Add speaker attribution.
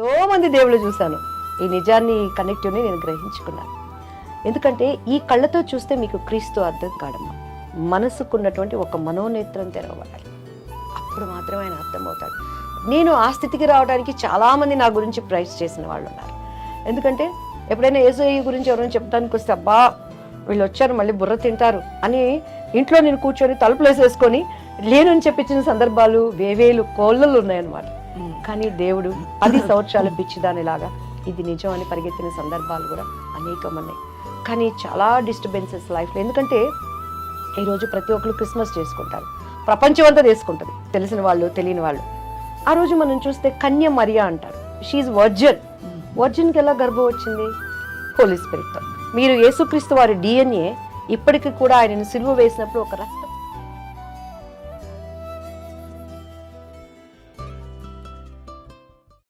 Speaker 1: ఎంతోమంది దేవుళ్ళు చూశాను. ఈ నిజాన్ని కనెక్టివ్ని నేను గ్రహించుకున్నాను. ఎందుకంటే ఈ కళ్ళతో చూస్తే మీకు క్రీస్తు అర్థం కాడమ్మా. మనసుకున్నటువంటి ఒక మనోనేత్రం తెరవబడాలి. అప్పుడు మాత్రమే ఆయన అర్థమవుతాడు. నేను ఆ స్థితికి రావడానికి చాలామంది నా గురించి ప్రైజ్ చేసిన వాళ్ళు ఉన్నారు ఎందుకంటే ఎప్పుడైనా ఏసఐ గురించి ఎవరైనా చెప్పడానికి వస్తే అబ్బా వీళ్ళు వచ్చారు మళ్ళీ బుర్ర తింటారు అని ఇంట్లో నేను కూర్చొని తలుపులు వేసేసుకొని లేనని చెప్పించిన సందర్భాలు వేవేలు కోళ్ళలు ఉన్నాయన్నమాట. కానీ దేవుడు పది సంవత్సరాలు పిచ్చిదానిలాగా ఇది నిజం అని పరిగెత్తిన సందర్భాలు కూడా అనేకం ఉన్నాయి కానీ చాలా డిస్టర్బెన్సెస్ లైఫ్లో ఎందుకంటే ఈరోజు ప్రతి ఒక్కరు క్రిస్మస్ చేసుకుంటారు. ప్రపంచం అంతా చేసుకుంటుంది. తెలిసిన వాళ్ళు తెలియని వాళ్ళు. ఆ రోజు మనం చూస్తే కన్య మరియా అంటారు. షీఈ్ వర్జన్ వర్జన్కి ఎలా గర్భం వచ్చింది? హోలీ స్పిరిట్తో మీరు యేసుక్రీస్తు వారి డిఎన్ఏ ఇప్పటికీ కూడా ఆయనను సిలువ వేసినప్పుడు ఒక రక్తం